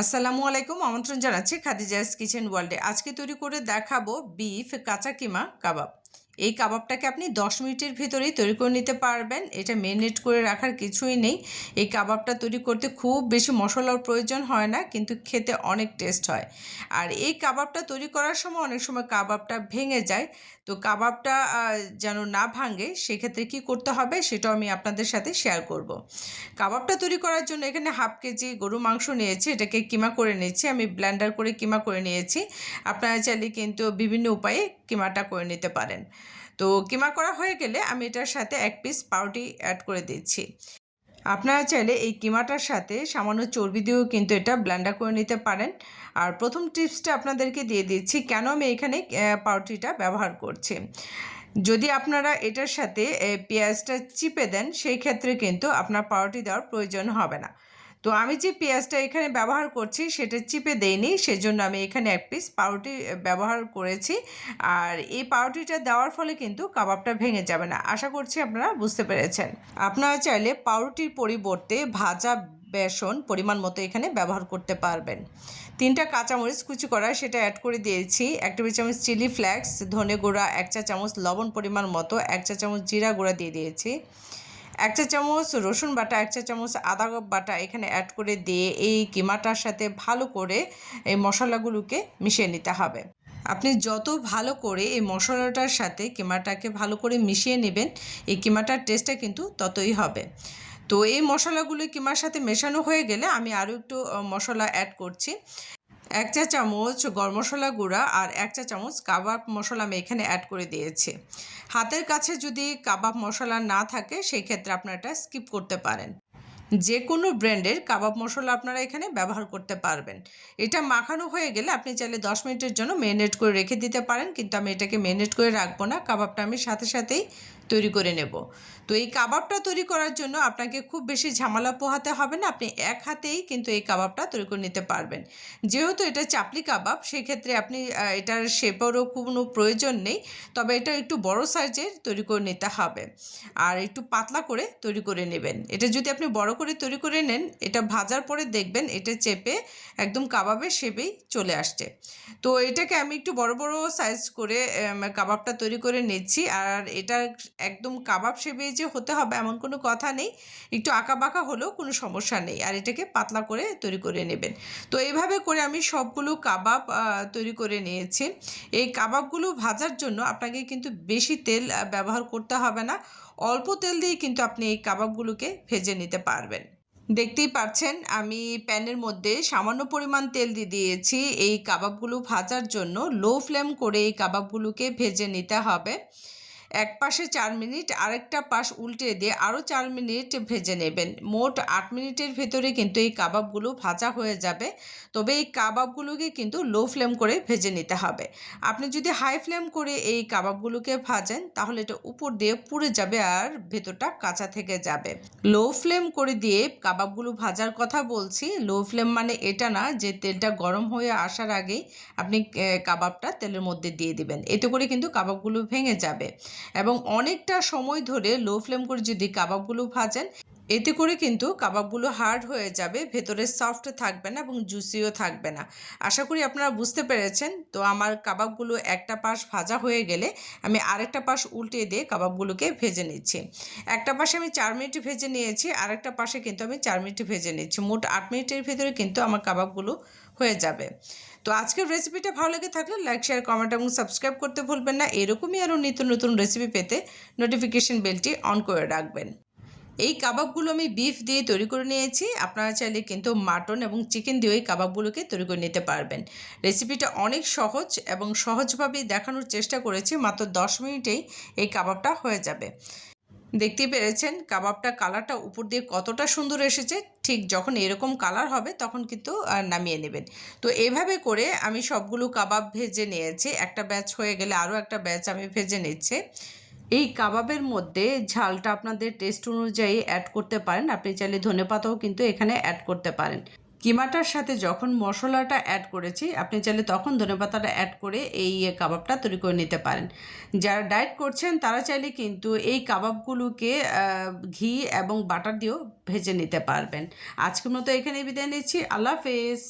আসসালামু আলাইকুম, আমন্ত্রণ জানাচ্ছি খাদিজাস কিচেন ওয়ার্ল্ডে। আজকে তৈরি করে দেখাবো বিফ কাঁচা কিমা, কাবাব। এই কাবাবটাকে আপনি 10 মিনিটের ভিতরেই তৈরি করে নিতে পারবেন। এটা মেরিনেট করে রাখার কিছুই নেই। এই কাবাবটা তৈরি করতে খুব বেশি মশলার প্রয়োজন হয় না, কিন্তু খেতে অনেক টেস্ট হয়। আর এই কাবাবটা তৈরি করার সময় অনেক সময় কাবাবটা ভেঙে যায়। তো কাবাবটা যেন না ভাঙে, সেক্ষেত্রে কি করতে হবে সেটাও আমি আপনাদের সাথে শেয়ার করব। কাবাবটা তৈরি করার জন্য এখানে হাফ কেজি গরু মাংস নিয়েছি। এটাকে কিমা করে নিয়েছি আমি ব্লেন্ডার করে কিমা করে নিয়েছি। আপনারা চাইলে কিন্তু বিভিন্ন উপায়ে কিমাটা করে নিতে পারেন। তো কিমা করা হয়ে গেলে আমি এটার সাথে এক পিস পাউরুটি অ্যাড করে দিচ্ছি। আপনারা চাইলে এই কিমাটার সাথে সামান্য চর্বি দিয়েও কিন্তু এটা ব্লেন্ডার করে নিতে পারেন। আর প্রথম টিপসটা আপনাদেরকে দিয়ে দিচ্ছি কেন আমি এখানে আহ, পাউরুটিটা ব্যবহার করছি? যদি আপনারা এটার সাথে পেঁয়াজটা চিপে দেন সেই ক্ষেত্রে কিন্তু আপনার পাউরুটি দেওয়ার প্রয়োজন হবে না। তো আমি যে পেঁয়াজটা এখানে ব্যবহার করছি সেটা চিপে দেইনি, সেজন্য আমি এখানে এক পিস পাউরুটি ব্যবহার করেছি। আর এই পাউরুটিটা দেওয়ার ফলে কিন্তু কাবাবটা ভেঙে যাবে না। আশা করছি আপনারা বুঝতে পেরেছেন। আপনারা চাইলে পাউরুটির পরিবর্তে ভাজা বেসন পরিমাণ মতো এখানে ব্যবহার করতে পারবেন। তিনটা কাঁচামরিচ কুচি করা, সেটা অ্যাড করে দিয়েছি। এক টেবিল চামচ চিলি ফ্লেক্স, ধনে গুঁড়া, এক চা চামচ লবণ পরিমাণ মতো, এক চা চামচ জিরা গুঁড়া দিয়ে দিয়েছি। এক চা চামচ রসুন বাটা, এক চা চামচ আদা বাটা এখানে অ্যাড করে দিয়ে এই কিমাটার সাথে ভালো করে এই মশলাগুলোকে মিশিয়ে নিতে হবে। আপনি যত ভালো করে এই মশলাটার সাথে কিমাটাকে ভালো করে মিশিয়ে নেবেন, এই কিমাটার টেস্টটা কিন্তু ততই হবে। তো এই মশলাগুলো কিমার সাথে মেশানো হয়ে গেলে আমি আরও একটু মশলা অ্যাড করছি। এক চা চামচ গরম মশলা গুঁড়া আর এক চা চামচ কাবাব মশলা আমি এখানে অ্যাড করে দিয়েছি। হাতের কাছে যদি কাবাব মশলা না থাকে সেই ক্ষেত্রে আপনারা এটা স্কিপ করতে পারেন। যে কোনো ব্র্যান্ডের কাবাব মশলা আপনারা এখানে ব্যবহার করতে পারবেন। এটা মাখানো হয়ে গেলে আপনি চাইলে দশ মিনিটের জন্য মেরিনেট করে রেখে দিতে পারেন, কিন্তু আমি এটাকে মেরিনেট করে রাখব না। কাবাবটা আমি সাথে সাথেই তৈরি করে নেব। তো এই কাবাবটা তৈরি করার জন্য আপনাকে খুব বেশি ঝামেলা পোহাতে হবে না। আপনি এক হাতেই কিন্তু এই কাবাবটা তৈরি করে নিতে পারবেন। যেহেতু এটা চাপলি কাবাব, সেক্ষেত্রে আপনি এটার শেপেরও কোনো প্রয়োজন নেই। তবে এটা একটু বড় সাইজের তৈরি করে নিতে হবে। আর একটু পাতলা করে তৈরি করে নেবেন। এটা যদি আপনি বড় করে তৈরি করে নেন, এটা ভাজার পরে দেখবেন এটা চেপে একদম কাবাবের শেপেই চলে আসছে। তো এটাকে আমি একটু বড় বড় সাইজ করে কাবাবটা তৈরি করে নিচ্ছি। আর এটা একদম কাবাব শেপে যে হতে হবে এমন কোনো কথা নেই। একটু আঁকা বাঁকা হলেও কোনো সমস্যা নেই। আর এটাকে পাতলা করে তৈরি করে নেবেন। তো এইভাবে করে আমি সবগুলো কাবাব তৈরি করে নিয়েছি। এই কাবাবগুলো ভাজার জন্য আপনাকে কিন্তু বেশি তেল ব্যবহার করতে হবে না। অল্প তেল দিয়ে কিন্তু আপনি এই কাবাবগুলোকে ভেজে নিতে পারবেন। দেখতেই পাচ্ছেন, আমি প্যানের মধ্যে সামান্য পরিমাণ তেল দিয়ে দিয়েছি। এই কাবাবগুলো ভাজার জন্য লো ফ্লেম করে এই কাবাবগুলোকে ভেজে নিতে হবে। এক পাশে চার মিনিট, আরেকটা পাশ উল্টে দিয়ে আরও চার মিনিট ভেজে নেবেন। মোট আট মিনিটের ভেতরে কিন্তু এই কাবাবগুলো ভাজা হয়ে যাবে। তবে এই কাবাবগুলোকে কিন্তু লো ফ্লেম করে ভেজে নিতে হবে। আপনি যদি হাই ফ্লেম করে এই কাবাবগুলোকে ভাজেন, তাহলে এটা উপর দিয়ে পুড়ে যাবে আর ভেতরটা কাঁচা থেকে যাবে। লো ফ্লেম করে দিয়ে কাবাবগুলো ভাজার কথা বলছি। লো ফ্লেম মানে এটা না যে তেলটা গরম হয়ে আসার আগেই আপনি কাবাবটা তেলের মধ্যে দিয়ে দিবেন। এতে করে কিন্তু কাবাবগুলো ভেঙে যাবে। এবং অনেকটা সময় ধরে লো ফ্লেম করে যদি কাবাবগুলো ভাজেন, এতে করে কিন্তু কাবাবগুলো হার্ড হয়ে যাবে, ভেতরে সফট থাকবে না এবং জুসিও থাকবে না। আশা করি আপনারা বুঝতে পেরেছেন। তো আমার কাবাবগুলো একটা পাশ ভাজা হয়ে গেলে আমি আরেকটা পাশ উল্টে দিয়ে কাবাবগুলোকে ভেজে নিচ্ছি। একটা পাশে আমি চার মিনিট ভেজে নিয়েছি, আরেকটা পাশে কিন্তু আমি চার মিনিট ভেজে নিচ্ছি। মোট আট মিনিটের ভেতরে কিন্তু আমার কাবাবগুলো হয়ে যাবে। তো আজকের রেসিপিটা ভালো লেগে থাকলে লাইক শেয়ার কমেন্ট এবং সাবস্ক্রাইব করতে ভুলবেন না। এরকমই আরও নিত্য নতুন রেসিপি পেতে নোটিফিকেশন বেলটি অন করে রাখবেন। এই কাবাবগুলো আমি বিফ দিয়ে তৈরি করে নিয়েছি। আপনারা চাইলে কিন্তু মাটন এবং চিকেন দিয়েও এই কাবাবগুলোকে তৈরি করে নিতে পারবেন। রেসিপিটা অনেক সহজ এবং সহজভাবে দেখানোর চেষ্টা করেছি। মাত্র দশ মিনিটেই এই কাবাবটা হয়ে যাবে। দেখতেই পেরেছেন, কাবাবটা কালারটা উপর দিয়ে কতটা সুন্দর এসেছে, ঠিক যখন এরকম কালার হবে তখন কিন্তু নামিয়ে নেবেন। তো এভাবে করে আমি সবগুলো কাবাব ভেজে নিয়েছি, একটা ব্যাচ হয়ে গেলে আরও একটা ব্যাচ আমি ভেজে নিচ্ছি। এই কাবাবের মধ্যে ঝালটা আপনাদের টেস্ট অনুযায়ী অ্যাড করতে পারেন, আপনি চাইলে ধনেপাতাও কিন্তু এখানে অ্যাড করতে পারেন। কিমাটার সাথে যখন মশলাটা অ্যাড করেছি, আপনি চাইলে তখন ধনে পাতাটা অ্যাড করে এই কাবাবটা তৈরি করে নিতে পারেন। যারা ডায়েট করছেন, তারা চাইলে কিন্তু এই কাবাবগুলোকে ঘি এবং বাটার দিয়েও ভেজে নিতে পারবেন। আজকের মতো এখানে বিদায় নিচ্ছি। আল্লাহ হাফেজ।